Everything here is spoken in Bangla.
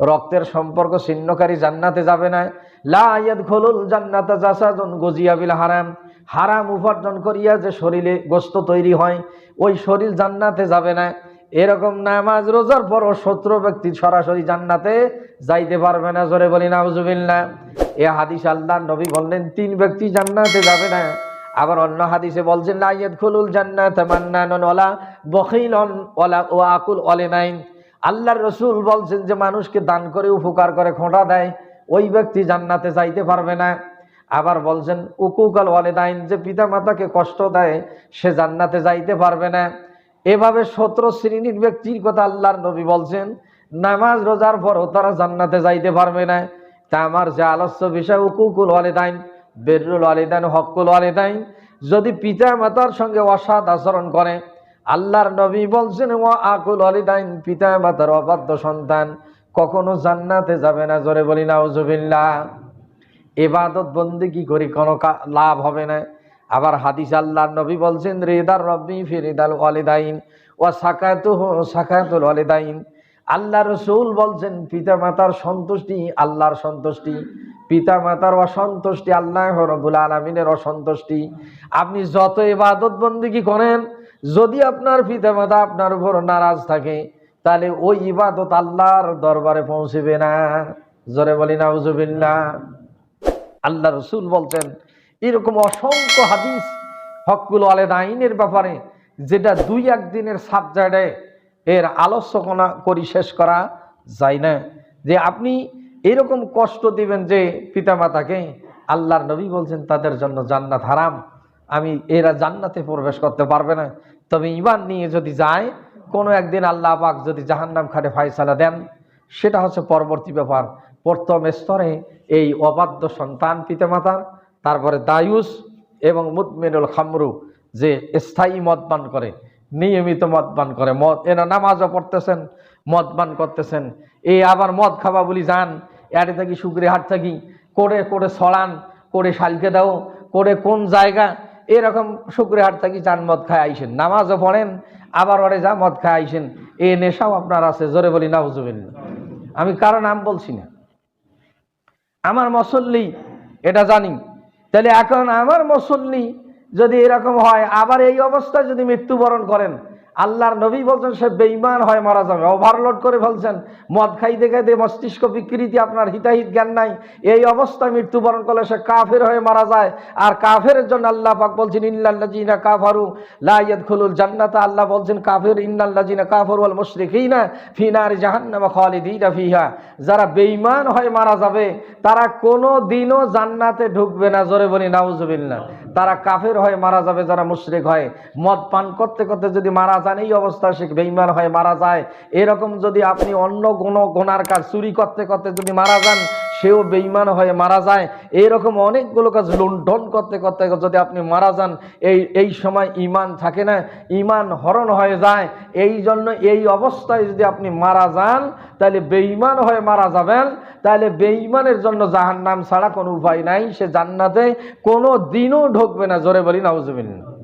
রক্তের সম্পর্ক ছিন্নকারী জান্নাতে যাবে না। লা আয়াত খোলুল জান্নাতা জাসাজন গজিয়া বিল হারাম। হারাম উপার্জন করিয়া যে শরীরে গোস্ত তৈরি হয়, ওই শরীর জান্নাতে যাবে না। এরকম নামাজ, রোজার পরও শত্রু ব্যক্তি সরাসরি জান্নাতে যাইতে পারবে না। জোরে বলি, নাউজুবিল্লাহ। এ হাদিস আল্লাহ নবী বললেন, তিন ব্যক্তি জান্নাতে যাবে না। আবার অন্য হাদিসে বলছেন লাইয়াদ খুলুল জান্নাত মান্নানন ওলা বখিলন ও আকুল ওলে নাইন আল্লাহর রসুল বলছেন যে মানুষকে দান করে, উপকার করে খোঁটা দেয়, ওই ব্যক্তি জান্নাতে যাইতে পারবে না। আবার বলছেন, উকুকাল ওয়ালেদাইন, যে পিতা মাতাকে কষ্ট দেয়, সে জান্নাতে যাইতে পারবে না। এভাবে সতেরো শ্রেণির ব্যক্তির কথা আল্লাহর নবী বলছেন, নামাজ রোজার পরও তারা জান্নাতে যাইতে পারবে না। তা আমার যে আলস্য বিষয়, উকুকুল ওয়ালেদাইন বেরুল ওয়ালেদাইন হকুল ওয়ালেদাইন, যদি পিতা মাতার সঙ্গে অসৎ আচরণ করে আল্লাহর নবী বলছেন ও আকুল ওয়ালিদাইন, পিতা মাতার অবাধ্য সন্তান। কখনো জান্নাতে যাবে না। জোরে বলি না উজুবিল্লাহ এবাদত বন্দি কি করি, কোনো লাভ হবে না। আবার হাদিস আল্লাহর নবী বলছেন, রেদার রব্বি ফিরিদাল ওয়ালিদাইন ও সাকায়তু সাকায়তুল ওয়ালিদাইন। আল্লাহ রসুল বলছেন, পিতা মাতার সন্তুষ্টি আল্লাহর সন্তুষ্টি। পিতা মাতার অসন্তুষ্টি আল্লাহ রবুল আলমিনের অসন্তুষ্টি। আপনি যত ইবাদত বন্দিগি করেন যদি আপনার পিতা মাতা আপনার উপর নারাজ থাকে, তাহলে ওই ইবাদত আল্লাহর দরবারে পৌঁছবে না। জোরে বলি না উজুবিল্লাহ আল্লাহ রসুল বলছেন এরকম অসংখ্য হাদিস হকুল আলেদ আইনের ব্যাপারে, যেটা দুই একদিনের সাবজেক্টে এর আলোচনা করি শেষ করা যায় না। যে আপনি এরকম কষ্ট দিবেন যে পিতামাতাকে আল্লাহর নবী বলছেন, তাদের জন্য জান্নাত হারাম। আমি এরা জান্নাতে প্রবেশ করতে পারবে না। তবে ইমান নিয়ে যদি যায়, কোনো একদিন আল্লাহ পাক যদি জাহান্নাম খাটে ফায়সালা দেন, সেটা হচ্ছে পরবর্তী ব্যাপার। প্রথম স্তরে এই অবাধ্য সন্তান পিতামাতার, তারপরে দায়ুস এবং মুদমিনুল খামরু যে স্থায়ী মদ পান করে, নিয়মিত মদ পান করে, মদ এরা নামাজও পড়তেছেন মদ পান করতেছেন। এই আবার মদ খাওয়া বলি যান, এড়ে থাকি, সুগরি হাট থাকি করে করে ছড়ান করে শালকে দাও করে কোন জায়গা এরকম শুক্রে হাট থাকি যান মদ খায় আইসেন, নামাজও পড়েন, আবার ওরে যা মদ খায় আইসেন, এ নেশাও আপনার আছে, জোরে বলি না বুঝবেন আমি কারও নাম বলছি না। আমার মসল্লি, এটা জানি। তাহলে এখন আমার মসল্লি যদি এরকম হয়, আবার এই অবস্থায় যদি মৃত্যুবরণ করেন আল্লাহর নবী বলছেন, সে বেইমান হয় মারা যাবে ওভারলোড করে ফেলছেন। মদ খাইতে খাইতে মস্তিষ্ক বিকৃতি আপনার হিতাহিত জ্ঞান নাই। এই অবস্থায় মৃত্যুবরণ করলে সে কাফের হয়ে মারা যায়। আর কাফের জন্য আল্লাহ পাক বলছেন ইন্নাল্লাজিনা কাফারু লা ইয়াদখুলুল জান্নাতা। আল্লাহ বলছেন, কাফের ইন্নাল্লাজিনা কাফারু ওয়াল মুশরিকিনা ফি নারি জাহান্নাম খালিদিনা ফিহা। যারা বেইমান হয়ে মারা যাবে, তারা কোনো দিনও জান্নাতে ঢুকবে না। জোরে বলি, নাউজুবিল্লাহ। তারা কাফের হয়ে, মারা যাবে, যারা মুশরিক হয়। মদ পান করতে করতে যদি মারা যান, এই অবস্থায় সে বেঈমান হয়ে মারা যায়। এরকম যদি আপনি অন্য কোনো গোনার কাজ চুরি করতে করতে যদি মারা যান সেও বেইমান হয়ে মারা যায়। এইরকম অনেকগুলো কাজ লুণ্ঠন করতে করতে যদি আপনি মারা যান, এই এই সময় ইমান থাকে না ইমান হরণ হয়ে যায়। এই জন্য এই অবস্থায় যদি আপনি মারা যান, তাহলে বেইমান হয়ে মারা যাবেন। তাহলে বেইমানের জন্য জাহান্নাম ছাড়া কোনো উপায় নাই, সে জান্নাতে কোনো দিনও ঢুকবে না। জোরে বলি, নাউজুবিল্লাহ।